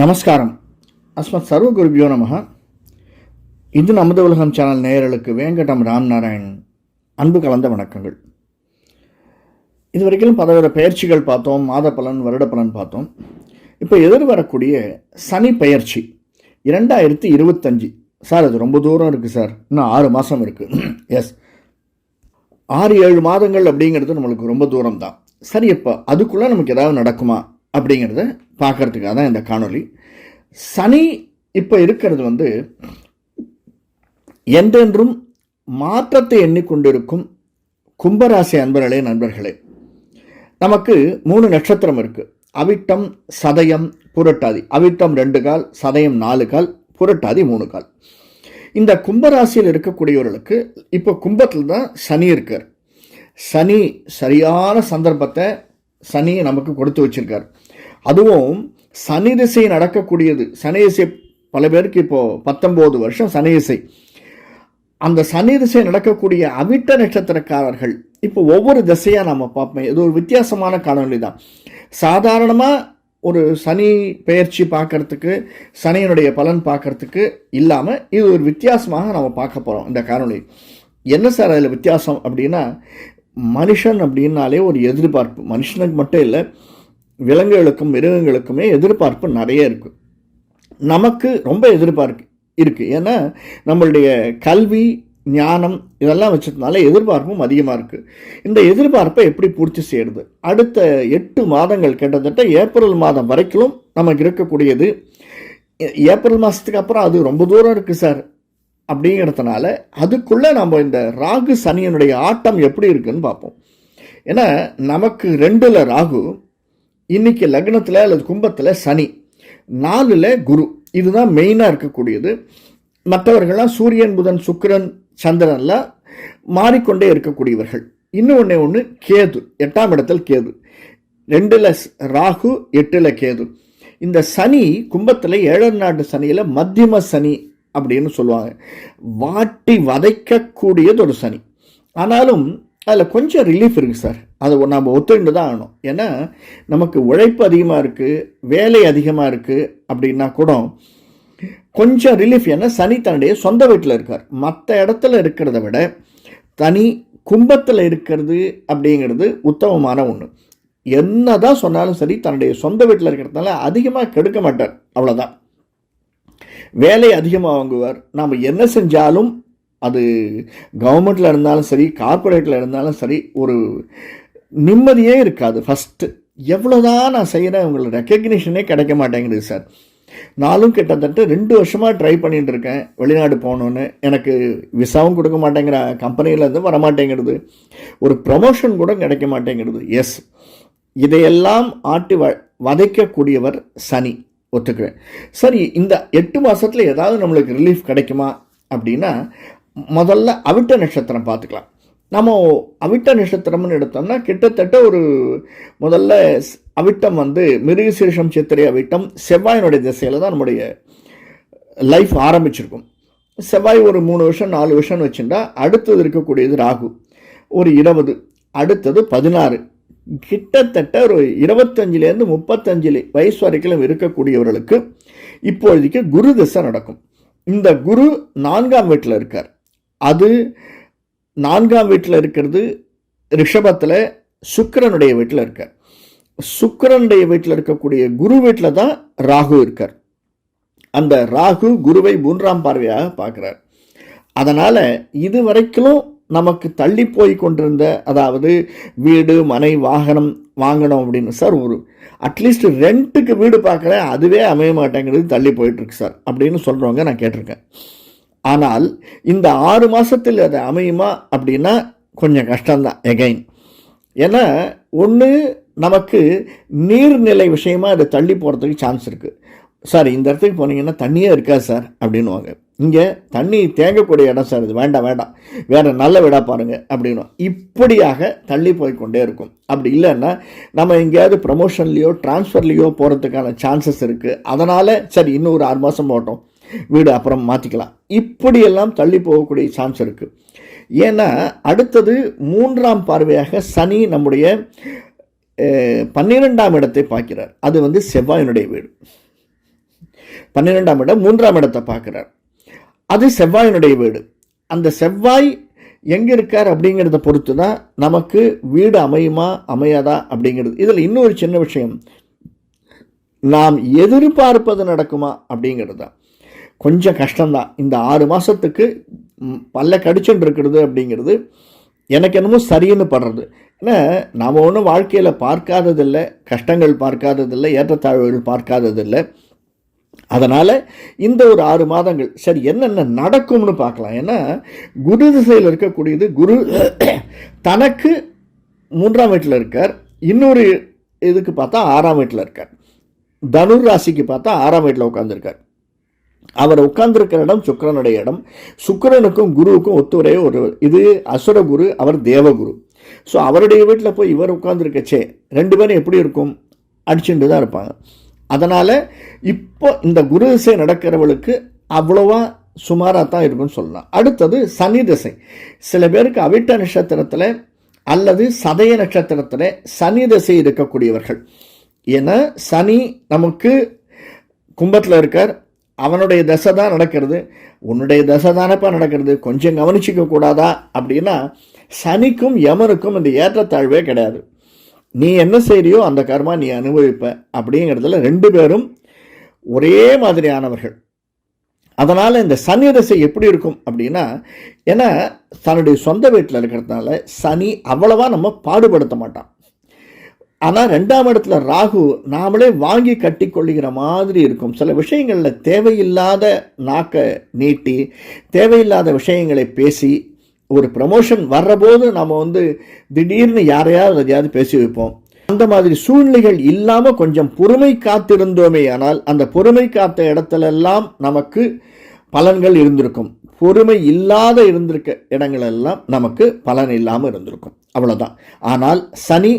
நமஸ்காரம். அஸ்மத் சர்வ குருபியோ நமக இது நமது உலகம் சேனல் நேயர்களுக்கு வேங்கடம் ராம்நாராயண் அன்பு கலந்த வணக்கங்கள். இதுவரைக்கும் பலவித பயிற்சிகள் பார்த்தோம் மாத பலன் வருட பலன் பார்த்தோம். இப்போ எதிர்வரக்கூடிய சனி பயிற்சி இரண்டாயிரத்தி இருபத்தஞ்சி. சார் அது ரொம்ப தூரம் இருக்குது சார். இன்னும் ஆறு மாதம் இருக்குது எஸ் ஆறு ஏழு மாதங்கள் அப்படிங்கிறது நம்மளுக்கு ரொம்ப தூரம் தான் சரி இப்போ அதுக்குள்ளே நமக்கு ஏதாவது நடக்குமா? அப்படிங்கிறத பார்க்கறதுக்காக தான் இந்த காணொளி. சனி இப்போ இருக்கிறது வந்து என்றென்றும் மாற்றத்தை எண்ணிக்கொண்டிருக்கும் கும்பராசி அன்பர்களே நண்பர்களே. நமக்கு மூணு நட்சத்திரம் இருக்குது அவிட்டம் சதயம் புரட்டாதி. அவிட்டம் ரெண்டு கால் சதயம் நாலு கால் புரட்டாதி மூணு கால். இந்த கும்பராசியில் இருக்கக்கூடியவர்களுக்கு இப்போ கும்பத்தில் தான் சனி இருக்கார். சனி சரியான சந்தர்ப்பத்தை சனியை நமக்கு கொடுத்து வச்சிருக்கார். அதுவும் சனி திசை நடக்கக்கூடியது. சனி திசை பல பேருக்கு இப்போது பத்தொம்போது வருஷம் சனி திசை. அந்த சனி திசை நடக்கக்கூடிய அவிட்ட நட்சத்திரக்காரர்கள் இப்போ ஒவ்வொரு திசையாக நம்ம பார்ப்போம். இது ஒரு வித்தியாசமான காணொலி தான். சாதாரணமாக ஒரு சனி பெயர்ச்சி பார்க்கறதுக்கு சனியினுடைய பலன் பார்க்கறதுக்கு இல்லாமல் இது ஒரு வித்தியாசமாக நம்ம பார்க்க போகிறோம் இந்த காணொளி. என்ன சார் அதில் வித்தியாசம் அப்படின்னா மனுஷன் அப்படின்னாலே ஒரு எதிர்பார்ப்பு. மனுஷனுக்கு மட்டும் இல்லை விலங்குகளுக்கும் மிருகங்களுக்குமே எதிர்பார்ப்பு நிறைய இருக்குது நமக்கு ரொம்ப எதிர்பார்ப்பு இருக்குது ஏன்னா நம்மளுடைய கல்வி ஞானம் இதெல்லாம் வச்சதுனால எதிர்பார்ப்பும் அதிகமாக இருக்குது இந்த எதிர்பார்ப்பை எப்படி பூர்த்தி செய்கிறது அடுத்த எட்டு மாதங்கள் கிட்டத்தட்ட ஏப்ரல் மாதம் வரைக்கும் நமக்கு இருக்கக்கூடியது. ஏப்ரல் மாதத்துக்கு அப்புறம் அது ரொம்ப தூரம் இருக்குது சார். அப்படிங்கிறதுனால அதுக்குள்ளே நம்ம இந்த ராகு சனியனுடைய ஆட்டம் எப்படி இருக்குன்னு பார்ப்போம். ஏன்னா நமக்கு ரெண்டில் ராகு இன்னைக்கு லக்னத்தில் அல்லது கும்பத்தில் சனி நாலில் குரு. இதுதான் மெயினாக இருக்கக்கூடியது. மற்றவர்கள்லாம் சூரியன் புதன் சுக்கிரன் சந்திரன்லாம் மாறிக்கொண்டே இருக்கக்கூடியவர்கள். இன்னும் ஒன்றே ஒன்று கேது எட்டாம் இடத்தில் கேது. ரெண்டில் ராகு எட்டில் கேது. இந்த சனி கும்பத்தில் ஏழாம் நாட்டு சனியில் மத்தியம சனி அப்படின்னு சொல்லுவாங்க. வாட்டி வதைக்கக்கூடியது ஒரு சனி. ஆனாலும் அதில் கொஞ்சம் ரிலீஃப் இருக்குது சார் அதை நம்ம ஒத்துண்டு தான் ஆகணும். ஏன்னா நமக்கு உழைப்பு அதிகமாக இருக்குது வேலை அதிகமாக இருக்குது அப்படின்னா கூட கொஞ்சம் ரிலீஃப் ஏன்னா சனி தன்னுடைய சொந்த வீட்டில் இருக்கார். மற்ற இடத்துல இருக்கிறத விட தனி கும்பத்தில் இருக்கிறது அப்படிங்கிறது உத்தமமான ஒன்று என்ன தான் சொன்னாலும் சரி தன்னுடைய சொந்த வீட்டில் இருக்கிறதுனால அதிகமாக கெடுக்க மாட்டார். அவ்வளோதான் வேலை அதிகமாக வாங்குவார் நாம் என்ன செஞ்சாலும் அது கவர்மெண்ட்டில் இருந்தாலும் சரி கார்ப்பரேட்டில் இருந்தாலும் சரி ஒரு நிம்மதியே இருக்காது. ஃபஸ்ட்டு எவ்வளோதான் நான் செய்கிறேன் உங்களுக்கு ரெக்கக்னிஷனே கிடைக்க மாட்டேங்குது சார் நானும் கிட்டத்தட்ட ரெண்டு வருஷமாக ட்ரை பண்ணிகிட்டு இருக்கேன் வெளிநாடு போகணுன்னு எனக்கு விசாவும் கொடுக்க மாட்டேங்கிற கம்பெனியிலேருந்து வர மாட்டேங்கிறது ஒரு ப்ரமோஷன் கூட கிடைக்க மாட்டேங்கிறது எஸ் இதையெல்லாம் ஆட்டி வ வதைக்கக்கூடியவர் சனி. ஒத்துக்குவேன் சரி இந்த எட்டு மாதத்தில் ஏதாவது நம்மளுக்கு ரிலீஃப் கிடைக்குமா அப்படின்னா முதல்ல அவிட்ட நட்சத்திரம் பார்த்துக்கலாம். நம்ம அவிட்ட நட்சத்திரம்னு எடுத்தோம்னா கிட்டத்தட்ட ஒரு முதல்ல அவிட்டம் வந்து மிருகசீரிஷம் சித்திரை அவிட்டம் செவ்வாயினுடைய திசையில் தான் நம்முடைய லைஃப் ஆரம்பிச்சிருக்கும். செவ்வாய் ஒரு மூணு வருஷம் நாலு வருஷம்னு வச்சுட்டா அடுத்தது இருக்கக்கூடியது ராகு. ஒரு இருபது அடுத்தது பதினாறு. கிட்டத்தட்ட ஒரு இருபத்தஞ்சிலேருந்து முப்பத்தஞ்சு வயசு வரைக்கும் இருக்கக்கூடியவர்களுக்கு இப்பொழுதைக்கு குரு திசை நடக்கும். இந்த குரு நான்காம் வீட்டில் இருக்கார். அது நான்காம் வீட்டில் இருக்கிறது ரிஷபத்தில் சுக்கரனுடைய வீட்டில் இருக்கார். சுக்கரனுடைய வீட்டில் இருக்கக்கூடிய குரு வீட்டில் தான் ராகு இருக்கார். அந்த ராகு குருவை மூன்றாம் பார்வையாக பார்க்குறார். அதனால் இது வரைக்கும் நமக்கு தள்ளி போய் கொண்டிருந்த அதாவது வீடு மனை வாகனம் வாங்கணும் அப்படின்னு. சார் ஒரு அட்லீஸ்ட் ரெண்ட்டுக்கு வீடு பார்க்குறேன் அதுவே அமைய மாட்டேங்கிறது தள்ளி போயிட்டுருக்கு சார் அப்படின்னு சொல்கிறவங்க நான் கேட்டிருக்கேன். ஆனால் இந்த ஆறு மாதத்தில் அது அமையுமா அப்படின்னா கொஞ்சம் கஷ்டம்தான் எகைன் ஏன்னா ஒன்று நமக்கு நீர்நிலை விஷயமாக அதை தள்ளி போகிறதுக்கு சான்ஸ் இருக்குது சார் இந்த இடத்துக்கு போனீங்கன்னா தண்ணியே இருக்காது சார் அப்படின்னுவாங்க. இங்கே தண்ணி தேங்கக்கூடிய இடம் சார் இது வேண்டாம் வேண்டாம். வேறு நல்ல வீடாக பாருங்க அப்படின்னும். இப்படியாக தள்ளி போய்கொண்டே இருக்கும். அப்படி இல்லைன்னா நம்ம எங்கேயாவது ப்ரமோஷன்லேயோ ட்ரான்ஸ்ஃபர்லேயோ போகிறதுக்கான சான்சஸ் இருக்குது அதனால் சரி இன்னும் ஒரு ஆறு மாதம் போட்டோம் வீடு அப்புறம் மாற்றிக்கலாம் இப்படியெல்லாம் தள்ளி போகக்கூடிய சான்ஸ் இருக்குது ஏன்னா அடுத்தது மூன்றாம் பார்வையாக சனி நம்முடைய பன்னிரெண்டாம் இடத்தை பார்க்கிறார். அது வந்து செவ்வாயினுடைய வீடு. பன்னிரெண்டாம் இடம் மூன்றாம் இடத்தை பார்க்குறார். அது செவ்வாயினுடைய வீடு. அந்த செவ்வாய் எங்கே இருக்கார் அப்படிங்கிறத பொறுத்து தான் நமக்கு வீடு அமையுமா அமையாதா அப்படிங்கிறது. இதில் இன்னொரு சின்ன விஷயம். நாம் எதிர்பார்ப்பது நடக்குமா அப்படிங்கிறது தான் கொஞ்சம் கஷ்டம்தான் இந்த ஆறு மாதத்துக்கு பல்ல கடிச்சுட்டு இருக்கிறது அப்படிங்கிறது எனக்கு என்னமோ சரின்னு படுறது. ஏன்னா நாம் ஒன்றும் வாழ்க்கையில் பார்க்காததில்லை கஷ்டங்கள் பார்க்காததில்லை ஏற்றத்தாழ்வுகள் பார்க்காததில்லை. அதனால் இந்த ஒரு ஆறு மாதங்கள் சரி என்னென்ன நடக்கும்னு பார்க்கலாம். ஏன்னா குரு திசையில் இருக்கக்கூடியது குரு தனக்கு மூன்றாம் வீட்டில் இருக்கார். இன்னொரு இதுக்கு பார்த்தா ஆறாம் வீட்டில் இருக்கார். தனுர் ராசிக்கு பார்த்தா ஆறாம் வீட்டில் உட்காந்துருக்கார் அவர் உட்கார்ந்துருக்கிற இடம் சுக்கரனுடைய இடம். சுக்கரனுக்கும் குருவுக்கும் ஒத்துவரே ஒரு இது அசுர குரு அவர் தேவகுரு ஸோ அவருடைய வீட்டில் போய் இவர் உட்காந்துருக்கச்சே ரெண்டு பேரும் எப்படி இருக்கும்? அடிச்சுட்டு தான் இருப்பாங்க. அதனால் இப்போ இந்த குரு திசை நடக்கிறவளுக்கு அவ்வளோவா சுமாராக தான் இருக்கும்னு சொல்லலாம். அடுத்தது சனி திசை. சில பேருக்கு அவிட்ட நட்சத்திரத்தில் அல்லது சதய நட்சத்திரத்தில் சனி திசை இருக்கக்கூடியவர்கள். ஏன்னா சனி நமக்கு கும்பத்தில் இருக்கார். அவனுடைய தசை தான் நடக்கிறது. உன்னுடைய தசை தானப்பா நடக்கிறது. கொஞ்சம் கவனிச்சிக்க கூடாதா? அப்படின்னா சனிக்கும் யமனுக்கும் இந்த ஏற்றத்தாழ்வே கிடையாது. நீ என்ன செய்கிறியோ அந்த கர்மா நீ அனுபவிப்ப. அப்படிங்கிறதுல ரெண்டு பேரும் ஒரே மாதிரியானவர்கள். அதனால் இந்த சனி தசை எப்படி இருக்கும் அப்படின்னா ஏன்னா தன்னுடைய சொந்த வீட்டில் இருக்கிறதுனால சனி அவ்வளவா நம்ம பாடுபடுத்த மாட்டான். ஆனால் ரெண்டாம் இடத்துல ராகு நாமளே வாங்கி கட்டி கொள்ளுகிற மாதிரி இருக்கும். சில விஷயங்களில் தேவையில்லாத நாக்கை நீட்டி தேவையில்லாத விஷயங்களை பேசி ஒரு ப்ரமோஷன் வர்றபோது நம்ம வந்து திடீர்னு யாரையாவது எதையாவது பேசி வைப்போம். அந்த மாதிரி சூழ்நிலைகள் இல்லாமல் கொஞ்சம் பொறுமை காத்திருந்தோமே ஆனால் அந்த பொறுமை காத்த இடத்துலெல்லாம் நமக்கு பலன்கள் இருந்திருக்கும். பொறுமை இல்லாத இருந்திருக்க இடங்களெல்லாம் நமக்கு பலன் இல்லாமல் இருந்திருக்கும். அவ்வளோதான் ஆனால் சனி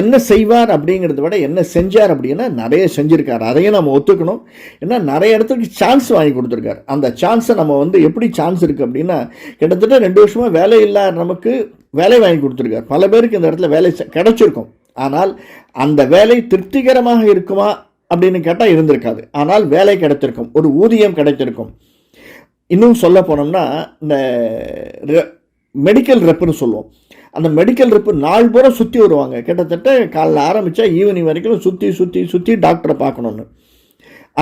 என்ன செய்வார் அப்படிங்கிறத விட என்ன செஞ்சார் அப்படின்னா நிறைய செஞ்சுருக்கார். அதையும் நம்ம ஒத்துக்கணும். ஏன்னா நிறைய இடத்துக்கு சான்ஸ் வாங்கி கொடுத்துருக்காரு. அந்த சான்ஸை நம்ம வந்து எப்படி சான்ஸ் இருக்குது அப்படின்னா கிட்டத்தட்ட ரெண்டு வருஷமாக வேலை இல்லாத நமக்கு வேலை வாங்கி கொடுத்துருக்காரு. பல பேருக்கு இந்த இடத்துல வேலை கிடைச்சிருக்கும். ஆனால் அந்த வேலை திருப்திகரமாக இருக்குமா அப்படின்னு கேட்டால் இருந்திருக்காது. ஆனால் வேலை கிடைத்திருக்கும். ஒரு ஊதியம் கிடைத்திருக்கும். இன்னும் சொல்ல போனோம்னா இந்த மெடிக்கல் ரெப்புன்னு சொல்லுவோம். அந்த மெடிக்கல் ரிப்பு நாள் பூரா சுற்றி வருவாங்க. கிட்டத்தட்ட காலைல ஆரம்பித்தா ஈவினிங் வரைக்கும் சுற்றி சுற்றி சுற்றி டாக்டரை பார்க்கணுன்னு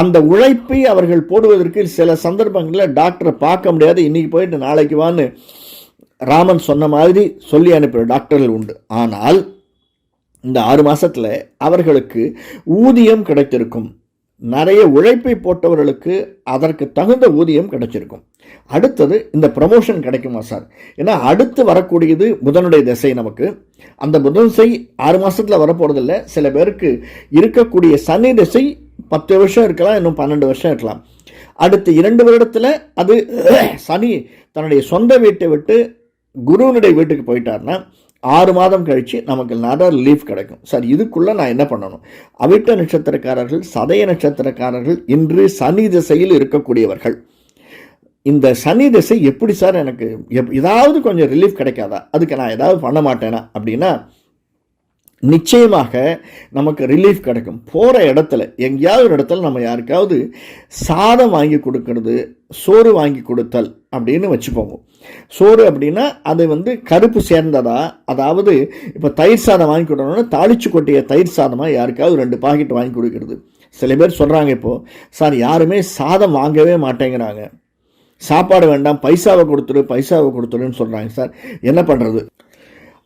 அந்த உழைப்பை அவர்கள் போடுவதற்கு சில சந்தர்ப்பங்களில் டாக்டரை பார்க்க முடியாது. இன்றைக்கி போயிட்டு நாளைக்கு வான்னு ராமன் சொன்ன மாதிரி சொல்லி அனுப்புகிற டாக்டர்கள் உண்டு. ஆனால் இந்த ஆறு மாதத்தில் அவர்களுக்கு ஊதியம் கிடைத்திருக்கும். நிறைய உழைப்பை போட்டவர்களுக்கு அதற்கு தகுந்த ஊதியம் கிடைச்சிருக்கும். அடுத்தது இந்த ப்ரமோஷன் கிடைக்குமா சார்? ஏன்னா அடுத்து வரக்கூடியது புதனுடைய திசை நமக்கு. அந்த புதன் திசை ஆறு மாதத்தில் வரப்போகிறதில்ல சில பேருக்கு இருக்கக்கூடிய சனி திசை பத்து வருஷம் இருக்கலாம் இன்னும் பன்னெண்டு வருஷம் இருக்கலாம். அடுத்த இரண்டு வருடத்தில் அது சனி தன்னுடைய சொந்த வீட்டை விட்டு குருவனுடைய வீட்டுக்கு போயிட்டார்னா ஆறு மாதம் கழித்து நமக்கு நிறைய ரிலீஃப் கிடைக்கும். சார் இதுக்குள்ளே நான் என்ன பண்ணணும்? அவிட்ட நட்சத்திரக்காரர்கள் சதய நட்சத்திரக்காரர்கள் இன்று சனி திசையில் இருக்கக்கூடியவர்கள். இந்த சனி திசை எப்படி சார் எனக்கு? எப் ஏதாவது கொஞ்சம் ரிலீஃப் கிடைக்காதா? அதுக்கு நான் ஏதாவது பண்ண மாட்டேனா? அப்படின்னா நிச்சயமாக நமக்கு ரிலீஃப் கிடைக்கும். போகிற இடத்துல எங்கேயாவது ஒரு இடத்துல நம்ம யாருக்காவது சாதம் வாங்கி கொடுக்கறது சோறு வாங்கி கொடுத்தல் அப்படின்னு வச்சுப்போங்க சோறு அப்படின்னா அது வந்து கருப்பு சேர்ந்ததா? அதாவது இப்போ தயிர் சாதம் வாங்கி கொடுக்கணும்னா தாளிச்சு கொட்டிய தயிர் சாதமாக யாருக்காவது ரெண்டு பாக்கெட் வாங்கி கொடுக்கறது. சில பேர் சொல்கிறாங்க இப்போது சார் யாருமே சாதம் வாங்கவே மாட்டேங்கிறாங்க. சாப்பாடு வேண்டாம் பைசாவை கொடுத்துரு பைசாவை கொடுத்துருன்னு சொல்கிறாங்க சார் என்ன பண்ணுறது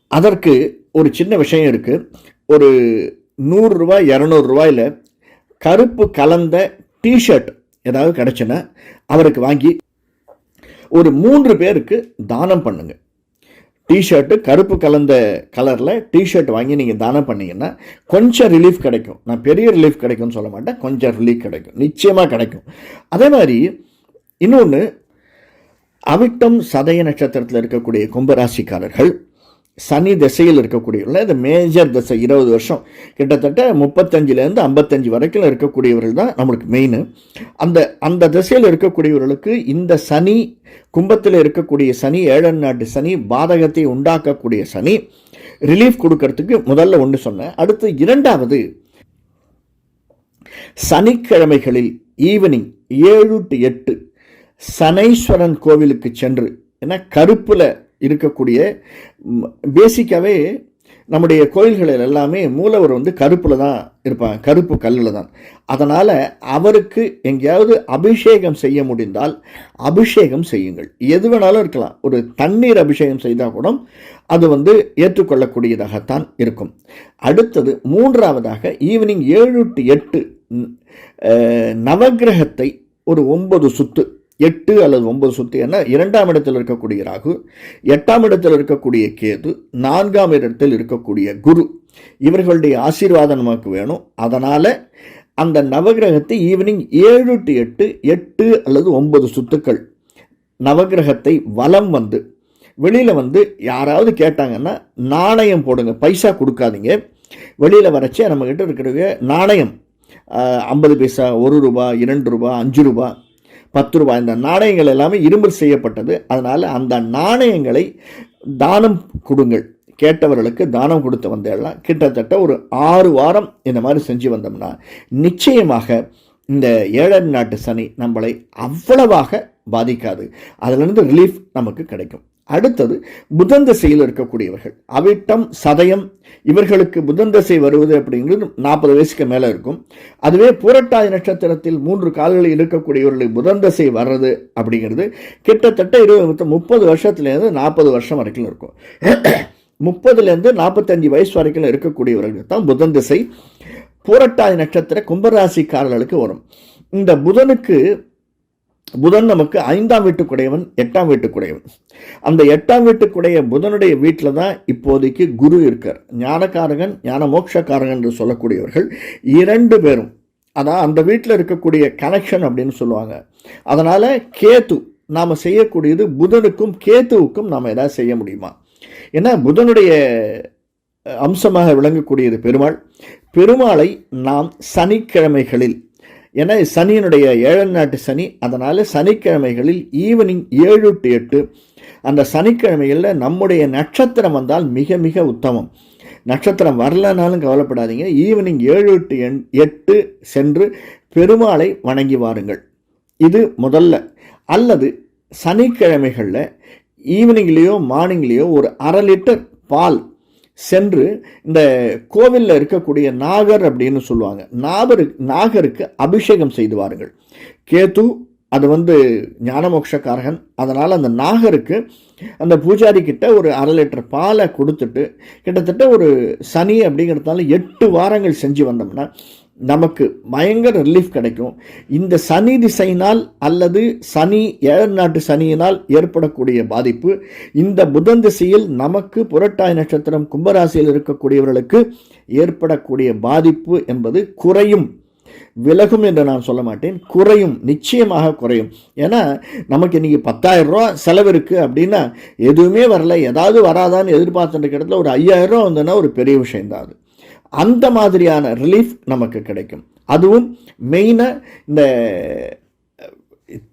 அதற்கு ஒரு சின்ன விஷயம் இருக்குது ஒரு நூறுரூவா இரநூறுவாயில் கருப்பு கலந்த டிஷர்ட் ஏதாவது கிடச்சுன்னா அவருக்கு வாங்கி ஒரு மூன்று பேருக்கு தானம் பண்ணுங்கள் டிஷர்ட்டு கருப்பு கலந்த கலரில் டிஷர்ட் வாங்கி நீங்கள் தானம் பண்ணிங்கன்னா கொஞ்சம் ரிலீஃப் கிடைக்கும். நான் பெரிய ரிலீஃப் கிடைக்கும்னு சொல்ல மாட்டேன். கொஞ்சம் ரிலீஃப் கிடைக்கும். நிச்சயமாக கிடைக்கும். அதே மாதிரி இன்னொன்று அவிட்டம் சதய நட்சத்திரத்தில் இருக்கக்கூடிய கும்பராசிக்காரர்கள் சனி திசையில் இருக்கக்கூடியவர்கள் இந்த மேஜர் திசை இருபது வருஷம் கிட்டத்தட்ட முப்பத்தஞ்சிலேருந்து ஐம்பத்தஞ்சு வரைக்கும் இருக்கக்கூடியவர்கள் தான் நம்மளுக்கு மெயின் அந்த அந்த திசையில் இருக்கக்கூடியவர்களுக்கு இந்த சனி கும்பத்தில் இருக்கக்கூடிய சனி ஏழன் நாட்டு சனி பாதகத்தை உண்டாக்கக்கூடிய சனி ரிலீஃப் கொடுக்கறதுக்கு முதல்ல ஒன்று சொன்னேன். அடுத்து இரண்டாவது சனிக்கிழமைகளில் ஈவினிங் ஏழு டு எட்டு சனைஸ்வரன் கோவிலுக்கு சென்று ஏன்னா கருப்பில் இருக்கக்கூடிய பேசிக்காகவே நம்முடைய கோயில்களில் எல்லாமே மூலவர் வந்து கருப்பில் தான் இருப்பாங்க. கருப்பு கல்லில் தான். அதனால் அவருக்கு எங்கேயாவது அபிஷேகம் செய்ய முடிந்தால் அபிஷேகம் செய்யுங்கள். எது வேணாலும் இருக்கலாம். ஒரு தண்ணீர் அபிஷேகம் செய்தால் கூட அது வந்து ஏற்றுக்கொள்ளக்கூடியதாகத்தான் இருக்கும். அடுத்தது மூன்றாவதாக ஈவினிங் ஏழு டு எட்டு நவகிரகத்தை ஒரு ஒன்பது சுத்து எட்டு அல்லது ஒன்பது சுத்தி என்ன? இரண்டாம் இடத்தில் இருக்கக்கூடிய ராகு எட்டாம் இடத்தில் இருக்கக்கூடிய கேது நான்காம் இடத்தில் இருக்கக்கூடிய குரு. இவர்களுடைய ஆசீர்வாதம் நமக்கு வேணும். அதனால் அந்த நவகிரகத்தை ஈவினிங் ஏழு டு எட்டு எட்டு அல்லது ஒன்பது சுத்துக்கள். நவகிரகத்தை வலம் வந்து வெளியில் வந்து யாராவது கேட்டாங்கன்னா நாணயம் போடுங்க. பைசா கொடுக்காதீங்க. வெளியில் வரச்சே நம்மக்கிட்ட இருக்கிற நாணயம். ஐம்பது பைசா ஒரு ரூபா இரண்டு ரூபா அஞ்சு ரூபா பத்து ரூபாய். இந்த நாணயங்கள் எல்லாமே இரும்பு செய்யப்பட்டது. அதனால் அந்த நாணயங்களை தானம் கொடுங்கள். கேட்டவர்களுக்கு தானம் கொடுத்து வந்தெல்லாம் கிட்டத்தட்ட ஒரு ஆறு வாரம் இந்த மாதிரி செஞ்சு வந்தோம்னா நிச்சயமாக இந்த ஏழரை நாட்டு சனி நம்மளை அவ்வளவாக பாதிக்காது. அதிலிருந்து ரிலீஃப் நமக்கு கிடைக்கும். அடுத்தது புதன் திசையில் இருக்கக்கூடியவர்கள். அவிட்டம் சதயம் இவர்களுக்கு புதன் திசை வருவது அப்படிங்கிறது நாற்பது வயசுக்கு மேலே இருக்கும். அதுவே பூரட்டாதி நட்சத்திரத்தில் மூன்று கால்களில் இருக்கக்கூடியவர்களுக்கு புதன் திசை வர்றது அப்படிங்கிறது கிட்டத்தட்ட இருபது முப்பது வருஷத்துலேருந்து நாற்பது வருஷம் வரைக்கும் இருக்கும். முப்பதுலேருந்து நாற்பத்தஞ்சு வயசு வரைக்கும் இருக்கக்கூடியவர்களுக்கு தான் புதன் திசை. பூரட்டாதி நட்சத்திர கும்பராசிக்காரர்களுக்கு வரும். இந்த புதனுக்கு புதன் நமக்கு ஐந்தாம் வீட்டுக்குடையவன் எட்டாம் வீட்டுக்குடையவன். அந்த எட்டாம் வீட்டுக்குடைய புதனுடைய வீட்டில் தான் இப்போதைக்கு குரு இருக்கார். ஞானக்காரகன் ஞான மோட்சக்காரகன் என்று சொல்லக்கூடியவர்கள் இரண்டு பேரும். அதான் அந்த வீட்டில் இருக்கக்கூடிய கனெக்ஷன் அப்படின்னு சொல்லுவாங்க. அதனால் கேத்து நாம் செய்யக்கூடியது புதனுக்கும் கேத்துவுக்கும் நாம் எதாவது செய்ய முடியுமா? ஏன்னா புதனுடைய அம்சமாக விளங்கக்கூடியது பெருமாள். பெருமாளை நாம் சனிக்கிழமைகளில் ஏன்னா சனியினுடைய ஏழன் நாட்டு சனி அதனால் சனிக்கிழமைகளில் ஈவினிங் ஏழு டு எட்டு. அந்த சனிக்கிழமைகளில் நம்முடைய நட்சத்திரம் வந்தால் மிக மிக உத்தமம். நட்சத்திரம் வரலனாலும் கவலைப்படாதீங்க. ஈவினிங் ஏழு டு எண் எட்டு சென்று பெருமாளை வணங்கி வாருங்கள். இது முதல்ல. அல்லது சனிக்கிழமைகளில் ஈவினிங்லேயோ மார்னிங்லேயோ ஒரு அரை லிட்டர் பால் சென்று இந்த கோவிலில் இருக்கக்கூடிய நாகர் அப்படின்னு சொல்லுவாங்க. நாகரு நாகருக்கு அபிஷேகம் செய்து வாருங்கள். கேத்து அது வந்து ஞானமோக்ஷக்காரகன் அதனால் அந்த நாகருக்கு அந்த பூஜாரி கிட்ட ஒரு அரை லிட்டர் பாலை கொடுத்துட்டு கிட்டத்தட்ட ஒரு சனி அப்படிங்கிறதுனால எட்டு வாரங்கள் செஞ்சு வந்தோம்னா நமக்கு பயங்கர ரிலீஃப் கிடைக்கும். இந்த சனி திசையினால் அல்லது சனி ஏழு நாட்டு சனியினால் ஏற்படக்கூடிய பாதிப்பு இந்த புதன் திசையில் நமக்கு புரட்டாய் நட்சத்திரம் கும்பராசியில் இருக்கக்கூடியவர்களுக்கு ஏற்படக்கூடிய பாதிப்பு என்பது குறையும். விலகும் என்று நான் சொல்ல மாட்டேன். குறையும். நிச்சயமாக குறையும். ஏன்னா நமக்கு இன்றைக்கி பத்தாயிரம் ரூபா செலவு இருக்குது அப்படின்னா எதுவுமே வரல. ஏதாவது வராதான்னு எதிர்பார்த்துட்டு இடத்துல ஒரு ஐயாயிரம் ரூபா வந்ததுன்னா ஒரு பெரிய விஷயம் தான் அது. அந்த மாதிரியான ரிலீஃப் நமக்கு கிடைக்கும். அதுவும் மெயினாக இந்த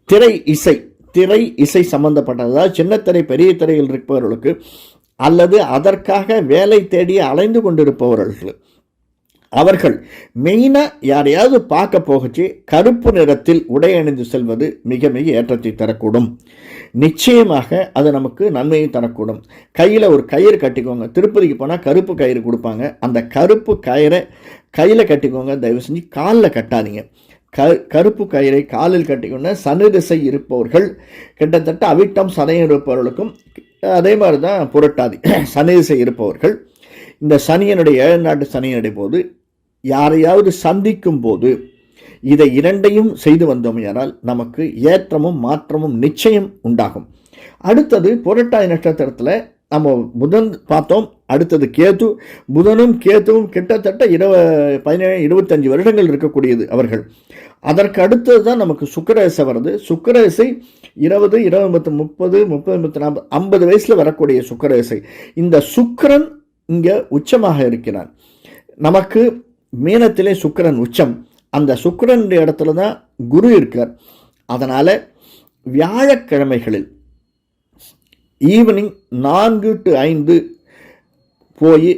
திரை இசை திரை இசை சம்மந்தப்பட்டதாக சின்னத்திரை சின்ன திரை பெரிய திரையில் இருப்பவர்களுக்கு அல்லது அதற்காக வேலை தேடி அலைந்து கொண்டிருப்பவர்களுக்கு அவர்கள் மெயினாக யாரையாவது பார்க்க போகச்சு கருப்பு நிறத்தில் உடை அணிந்து செல்வது மிக மிக ஏற்றத்தை தரக்கூடும். நிச்சயமாக அது நமக்கு நன்மையை தரக்கூடும். கையில் ஒரு கயிறு கட்டிக்கோங்க. திருப்பதிக்கு போனால் கருப்பு கயிறு கொடுப்பாங்க. அந்த கருப்பு கயிறை கையில் கட்டிக்கோங்க. தயவு செஞ்சு காலில் கட்டாதீங்க. க கருப்பு கயிறை காலில் கட்டிக்கொண்ட சனு திசை இருப்பவர்கள் கிட்டத்தட்ட அவிட்டம் சதயம் இருப்பவர்களுக்கும் அதே மாதிரி தான் புரட்டாதி. சனி திசை இருப்பவர்கள் இந்த சனியனுடைய ஏழு நாட்டு சனியனுடைய போது யாரையாவது சந்திக்கும் போது இதை இரண்டையும் செய்து வந்தோமையானால் நமக்கு ஏற்றமும் மாற்றமும் நிச்சயம் உண்டாகும். அடுத்தது புரட்டாய் நட்சத்திரத்தில் நம்ம புதன் பார்த்தோம். அடுத்தது கேது. புதனும் கேத்துவும் கிட்டத்தட்ட இருவ பதினேழு இருபத்தஞ்சு வருடங்கள் இருக்கக்கூடியது அவர்கள். அதற்கு அடுத்தது தான் நமக்கு சுக்கரேசை வருது சுக்கரேசை இருபது இருபது முப்பது முப்பது முப்பத்தி நாற்பது ஐம்பது வயசில் வரக்கூடிய சுக்கரேசை. இந்த சுக்கரன் இங்கே உச்சமாக இருக்கிறான். நமக்கு மீனத்திலே சுக்கரன் உச்சம். அந்த சுக்கரனுடைய இடத்துல தான் குரு இருக்கார். அதனால் வியாழக்கிழமைகளில் ஈவினிங் நான்கு டு ஐந்து போய்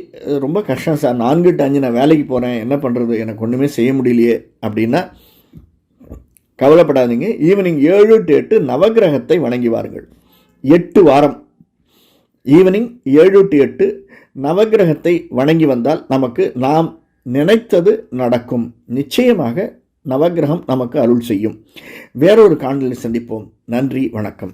ரொம்ப கஷ்டம் சார். நான்கு டு அஞ்சு நான் வேலைக்கு போகிறேன் என்ன பண்ணுறது எனக்கு ஒன்றுமே செய்ய முடியலையே அப்படின்னா கவலைப்படாதீங்க. ஈவினிங் ஏழு டு எட்டு நவக்கிரகத்தை வணங்கி வாருங்கள். எட்டு வாரம். ஈவினிங் ஏழு டு எட்டு நவக்கிரகத்தை வணங்கி வந்தால் நமக்கு நாம் நினைத்தது நடக்கும். நிச்சயமாக நவக்கிரகம் நமக்கு அருள் செய்யும். வேறொரு காணொலியில் சந்திப்போம். நன்றி வணக்கம்.